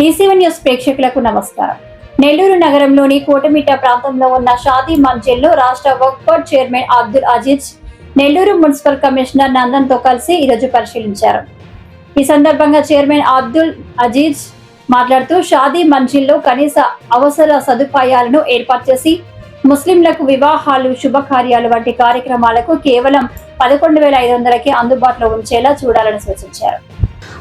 డీసీవీ news ప్రేక్షకులకు నమస్కారం. నెల్లూరు నగరంలోని కోటమిట్ట ప్రాంతంలో ఉన్న షాదీ మంజిల్లో రాష్ట్ర Wakf board chairman Abdul Aziz Nellore municipal commissioner నందన్తో కలిసి ఈరోజు పరిశీలించారు. ఈ సందర్భంగా చైర్మన్ అబ్దుల్ అజీజ్ మాట్లాడుతూ షాదీ మంజిల్లో కనీస అవసర సదుపాయాలను ఏర్పాటు చేసి ముస్లింలకు వివాహాలు శుభకార్యాలు వంటి కార్యక్రమాలకు కేవలం పదకొండు వేల ఐదు వందలకే అందుబాటులో ఉంచేలా చూడాలని సూచించారు.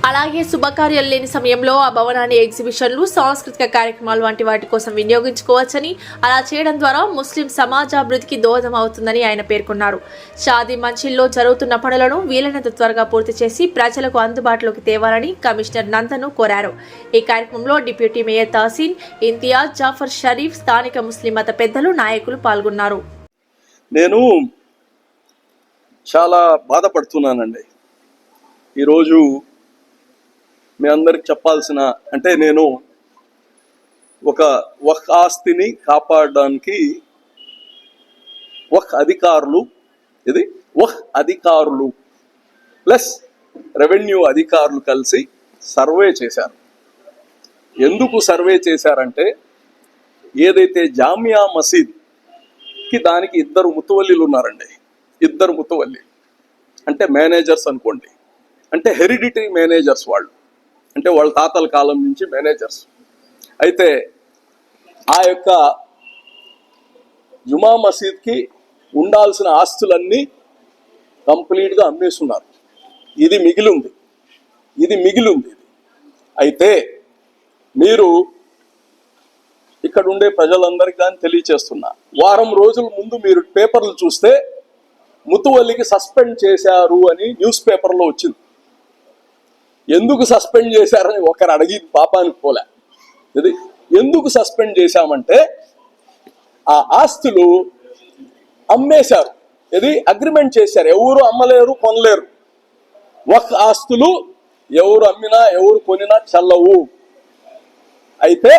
అలాగే శుభకార్యాలు లేని సమయంలో ఆ భవనాన్ని ఎగ్జిబిషన్లు సాంస్కృతిక కార్యక్రమాలు వంటి వాటి కోసం వినియోగించుకోవచ్చని అలా చేయడం ద్వారా ముస్లిం సమాజాభివృద్ధికి దోహదం అవుతుందని ఆయన పేర్కొన్నారు. షాదీ మంచిల్లో జరుగుతున్న పనులను వీలైనంత త్వరగా పూర్తి చేసి ప్రజలకు అందుబాటులోకి తేవాలని కమిషనర్ నందను కోరారు. ఈ కార్యక్రమంలో డిప్యూటీ మేయర్ తహసీన్ ఇంతియాజ్ జాఫర్ షరీఫ్ స్థానిక ముస్లిం మత పెద్దలు నాయకులు పాల్గొన్నారు. నేను చాలా బాధపడుతున్నానండి. ఈరోజు మీ అందరికి చెప్పాల్సిన అంటే నేను ఒక ఒక ఆస్తిని కాపాడడానికి ఒక అధికారులు ఇది ఒక అధికారులు ప్లస్ రెవెన్యూ అధికారులు కలిసి సర్వే చేశారు. ఎందుకు సర్వే చేశారంటే ఏదైతే జామియా మసీద్కి దానికి ఇద్దరు ముతువల్లిలు ఉన్నారండి. ఇద్దరు ముతువల్లి. అంటే మేనేజర్స్ అనుకోండి. అంటే హెరిడిటరీ మేనేజర్స్ వాళ్ళు. అంటే వాళ్ళ తాతల కాలం నుంచి మేనేజర్స్. అయితే ఆ యొక్క జుమా మసీద్కి ఉండాల్సిన ఆస్తులన్నీ కంప్లీట్గా అమ్మేస్తున్నారు. ఇది మిగిలింది. ఇది మిగిలింది. అయితే మీరు ఇక్కడ ఉండే ప్రజలందరికీ కానీ తెలియచేస్తున్నా. వారం రోజుల ముందు మీరు పేపర్లు చూస్తే ముతువల్లికి సస్పెండ్ చేశారు అని న్యూస్ పేపర్లో వచ్చింది. ఎందుకు సస్పెండ్ చేశారని ఒకరు అడిగి పాపానికి పోలే. ఇది ఎందుకు సస్పెండ్ చేశామంటే ఆ ఆస్తులు అమ్మేశారు. ఇది అగ్రిమెంట్ చేశారు. ఎవరు అమ్మలేరు కొనలేరు. ఒక ఆస్తులు ఎవరు అమ్మినా ఎవరు కొనినా చల్లవు. అయితే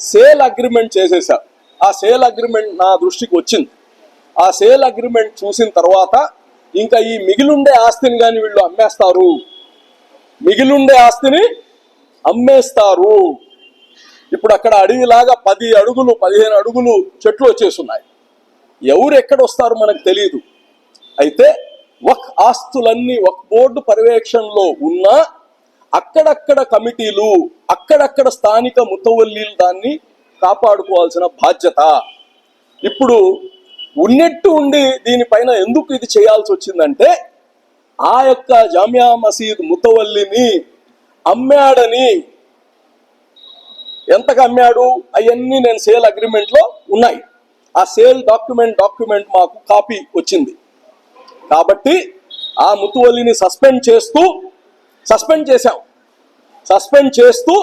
సేల్ అగ్రిమెంట్ చేసేసారు ఆ సేల్ అగ్రిమెంట్ నా దృష్టికి వచ్చింది. ఆ సేల్ అగ్రిమెంట్ చూసిన తర్వాత ఇంకా ఈ మిగిలిండే ఆస్తిని కానీ వీళ్ళు అమ్మేస్తారు. మిగిలిండే ఆస్తిని అమ్మేస్తారు. ఇప్పుడు అక్కడ అడవిలాగా పది అడుగులు పదిహేను అడుగులు చెట్లు వచ్చేస్తున్నాయి ఎవరు ఎక్కడ వస్తారు మనకు తెలియదు అయితే వక్ ఆస్తులన్నీ వక్ బోర్డు పర్యవేక్షణలో ఉన్నా అక్కడక్కడ కమిటీలు అక్కడక్కడ స్థానిక ముతవల్లీలు దాన్ని కాపాడుకోవాల్సిన బాధ్యత. ఇప్పుడు ఉన్నట్టు ఉండి దీనిపైన ఎందుకు ఇది చేయాల్సి వచ్చిందంటే ఆ యొక్క జామియా మసీద్ ముతవల్లిని అమ్మాడని ఎంతకు అమ్మాడు? అవన్నీ నేను సేల్ అగ్రిమెంట్లో ఉన్నాయి. ఆ సేల్ డాక్యుమెంట్ డాక్యుమెంట్ మాకు కాపీ వచ్చింది. కాబట్టి ఆ ముతువల్లిని సస్పెండ్ చేస్తూ సస్పెండ్ చేశాం. సస్పెండ్ చేస్తూ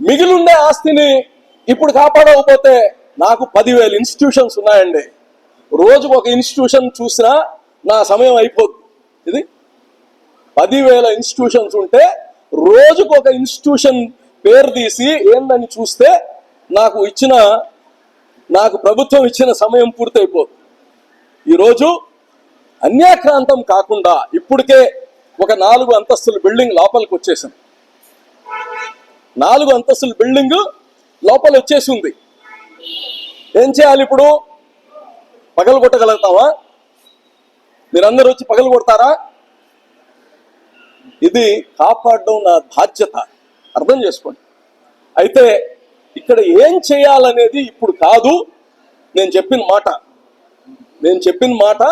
మిగిలిండే ఆస్తిని ఇప్పుడు కాపాడకపోతే నాకు పదివేల ఇన్స్టిట్యూషన్స్ ఉన్నాయండి. రోజుకు ఒక ఇన్స్టిట్యూషన్ చూసినా నా సమయం అయిపోద్ది. ఇది పదివేల ఇన్స్టిట్యూషన్స్ ఉంటే రోజుకు ఒక ఇన్స్టిట్యూషన్ పేరు తీసి ఏందని చూస్తే నాకు ఇచ్చిన నాకు ప్రభుత్వం ఇచ్చిన సమయం పూర్తయిపోతుంది ఈరోజు అన్యాక్రాంతం కాకుండా ఇప్పటికే ఒక నాలుగు అంతస్తుల బిల్డింగ్ లోపలికి వచ్చేసింది. నాలుగు అంతస్తుల బిల్డింగ్ లోపల వచ్చేసి ఉంది. ఏం చేయాలి ఇప్పుడు? పగలు కొట్టగలుగుతావా మీరందరూ వచ్చి పగలు కొడతారా ఇది కాపాడడం నా బాధ్యత. అర్థం చేసుకోండి. అయితే ఇక్కడ ఏం చేయాలనేది ఇప్పుడు కాదు. నేను చెప్పిన మాట. నేను చెప్పిన మాట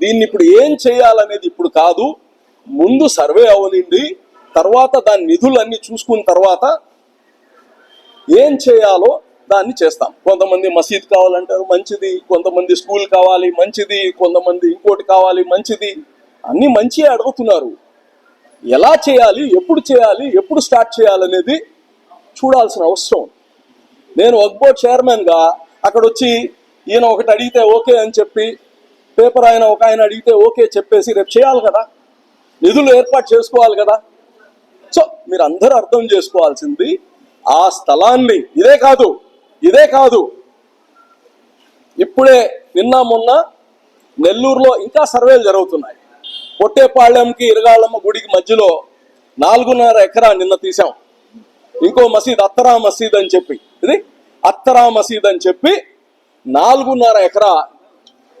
దీన్ని ఇప్పుడు ఏం చేయాలనేది ఇప్పుడు కాదు. ముందు సర్వే అవనింది తర్వాత దాని నిధులన్నీ చూసుకున్న తర్వాత ఏం చేయాలో దాన్ని చేస్తాం. కొంతమంది మసీద్ కావాలంటారు మంచిది. కొంతమంది స్కూల్ కావాలి మంచిది. కొంతమంది ఇంకోటి కావాలి మంచిది. అన్నీ మంచి అడుగుతున్నారు. ఎలా చేయాలి ఎప్పుడు చేయాలి ఎప్పుడు స్టార్ట్ చేయాలనేది చూడాల్సిన అవసరం. నేను వక్బో చైర్మన్గా అక్కడ వచ్చి ఈయన ఒకటి అడిగితే ఓకే అని చెప్పి పేపర్ ఆయన ఒక ఆయన అడిగితే ఓకే చెప్పేసి రేపు చేయాలి కదా. నిధులు ఏర్పాటు చేసుకోవాలి కదా. సో మీరు అందరూ అర్థం చేసుకోవాల్సింది ఆ స్థలాన్ని ఇదే కాదు ఇదే కాదు. ఇప్పుడే నిన్న మొన్న నెల్లూరులో ఇంకా సర్వేలు జరుగుతున్నాయి. పొట్టేపాళ్యంకి ఇరగాళ్ళమ్మ గుడికి మధ్యలో నాలుగున్నర ఎకరా నిన్న తీసాం ఇంకో మసీద్ అత్తరా మసీద్ అని చెప్పి. ఇది అత్తరా మసీద్ అని చెప్పి నాలుగున్నర ఎకరా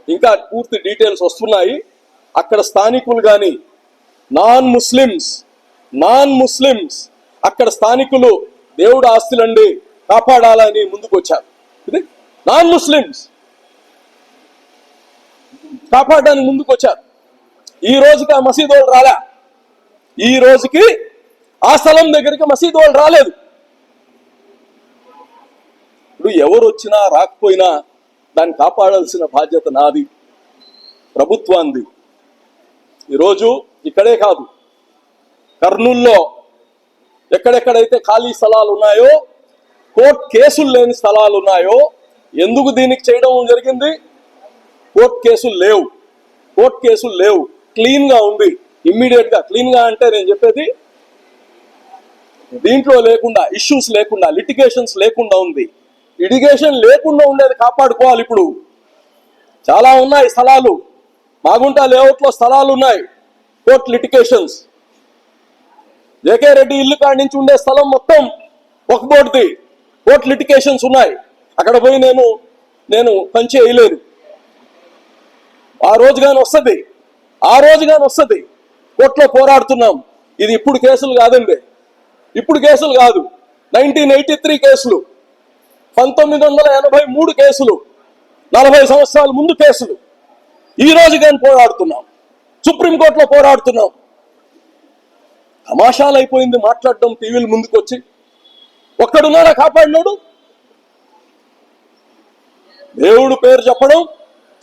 ఇంకా పూర్తి డీటెయిల్స్ వస్తున్నాయి. అక్కడ స్థానికులు కానీ నాన్ ముస్లిమ్స్ నాన్ ముస్లిమ్స్ అక్కడ స్థానికులు దేవుడు ఆస్తులండి కాపాడాలని ముందుకు వచ్చారు ఇది నాన్ ముస్లిమ్స్ కాపాడడానికి ముందుకు వచ్చారు ఈ రోజుకి ఆ మసీదు వాళ్ళు రాలే? ఈ రోజుకి ఆ స్థలం దగ్గరికి మసీదు వాళ్ళు రాలేదు. ఇప్పుడు ఎవరు వచ్చినా రాకపోయినా దాన్ని కాపాడాల్సిన బాధ్యత నాది ప్రభుత్వాంది ఈరోజు ఇక్కడే కాదు కర్నూల్లో ఎక్కడెక్కడైతే ఖాళీ స్థలాలు ఉన్నాయో కోర్టు కేసులు లేని స్థలాలు ఉన్నాయో ఎందుకు దీనికి చేయడం జరిగింది? కోర్టు కేసులు లేవు. కోర్టు కేసులు లేవు. క్లీన్గా ఉంది. ఇమ్మీడియట్గా క్లీన్గా అంటే నేను చెప్పేది దీంట్లో లేకుండా ఇష్యూస్ లేకుండా లిటిగేషన్స్ లేకుండా ఉంది. ఇడిగేషన్ లేకుండా ఉండేది కాపాడుకోవాలి ఇప్పుడు. చాలా ఉన్నాయి స్థలాలు. మాగుంట లేఅవుట్లో స్థలాలు ఉన్నాయి. కోర్ట్ లిటికేషన్స్ జేకే రెడ్డి ఇల్లు కాడి నుంచి ఉండే స్థలం మొత్తం ఒక బోర్డుది. కోర్ట్ లిటికేషన్స్ ఉన్నాయి. అక్కడ పోయి నేను నేను పంచి వేయలేదు ఆ రోజు కానీ వస్తుంది. ఆ రోజు కానీ వస్తుంది. కోర్టులో పోరాడుతున్నాం. ఇది ఇప్పుడు కేసులు కాదండి. ఇప్పుడు కేసులు కాదు. నైన్టీన్ ఎయిటీ త్రీ కేసులు. పంతొమ్మిది వందల ఎనభై మూడు కేసులు. నలభై సంవత్సరాల ముందు కేసులు. ఈ రోజు కానీ పోరాడుతున్నాం. సుప్రీంకోర్టులో పోరాడుతున్నాం. తమాషాలు అయిపోయింది మాట్లాడడం టీవీల ముందుకు వచ్చి ఒక్కడున్నారా కాపాడినాడు? దేవుడు పేరు చెప్పడం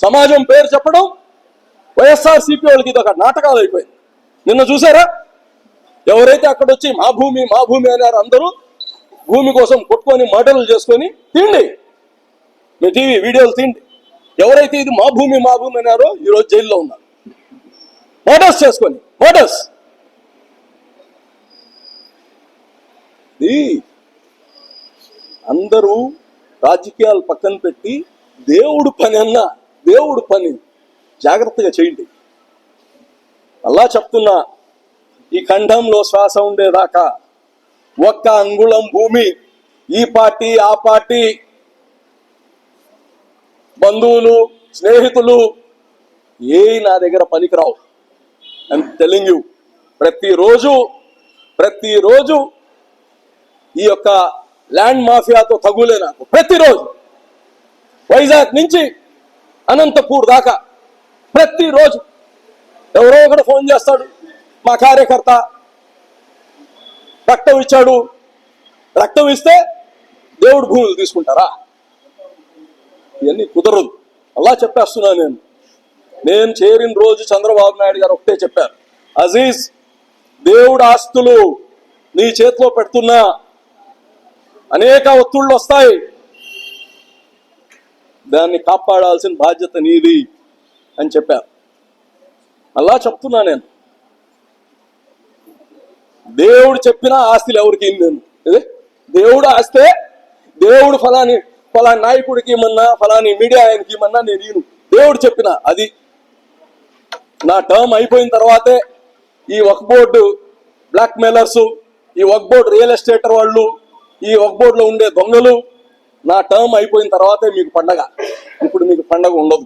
సమాజం పేరు చెప్పడం వైఎస్ఆర్ సిపి వాళ్ళకి ఇది ఒక నాటకాలు అయిపోయింది. నిన్న చూసారా? ఎవరైతే అక్కడ వచ్చి మా భూమి మా భూమి అన్నారు అందరూ భూమి కోసం కొట్టుకొని మర్డర్లు చేసుకొని తిండి. మీ టీవీ వీడియోలు తిండి. ఎవరైతే ఇది మా భూమి మా భూమి అన్నారో ఈరోజు జైల్లో ఉన్నారు. మర్డర్స్ చేసుకొని మర్డర్స్. ఇది అందరూ రాజకీయాలు పక్కన పెట్టి దేవుడు పని అన్న దేవుడు పని. జాగ్రత్తగా చేయండి. అలా చెప్తున్నా ఈ ఖండంలో శ్వాస ఉండేదాకా ఒక్క అంగుళం భూమి ఈ పార్టీ ఆ పార్టీ బంధువులు స్నేహితులు ఏ నా దగ్గర పనికిరావు. ఐమ్ టెలింగ్ యూ ప్రతిరోజు ప్రతిరోజు ఈ యొక్క ల్యాండ్ మాఫియాతో తగులే నాకు. ప్రతిరోజు. వైజాగ్ నుంచి అనంతపూర్ దాకా. ప్రతిరోజు ఎవరో ఒకటి ఫోన్ చేస్తాడు. మా కార్యకర్త రక్తం ఇచ్చాడు. రక్తం ఇస్తే దేవుడు భూములు తీసుకుంటారా? ఇవన్నీ కుదరదు. అలా చెప్పేస్తున్నా నేను. నేను చేరిన రోజు చంద్రబాబు నాయుడు గారు ఒకటే చెప్పారు. అజీజ్ దేవుడు ఆస్తులు నీ చేతిలో పెడుతున్నా. అనేక ఒత్తుళ్ళు వస్తాయి. దాన్ని కాపాడాల్సిన బాధ్యత నీది. అని చెప్పా. అలా చెప్తున్నా నేను. దేవుడు చెప్పిన ఆస్తులు ఎవరికి నేను. దేవుడు ఆస్తే దేవుడు ఫలాని ఫలాని నాయకుడికి ఇమ్మన్నా ఫలాని మీడియా ఆయనకి ఇమ్మన్నా నేను ఈను దేవుడు చెప్పిన అది. నా టర్మ్ అయిపోయిన తర్వాతే ఈ వక్ బోర్డు బ్లాక్ మెయిలర్స్ ఈ వక్ బోర్డు రియల్ ఎస్టేటర్ వాళ్ళు ఈ వక్ బోర్డులో ఉండే దొంగలు నా టర్మ్ అయిపోయిన తర్వాతే మీకు పండగ. ఇప్పుడు మీకు పండగ ఉండదు.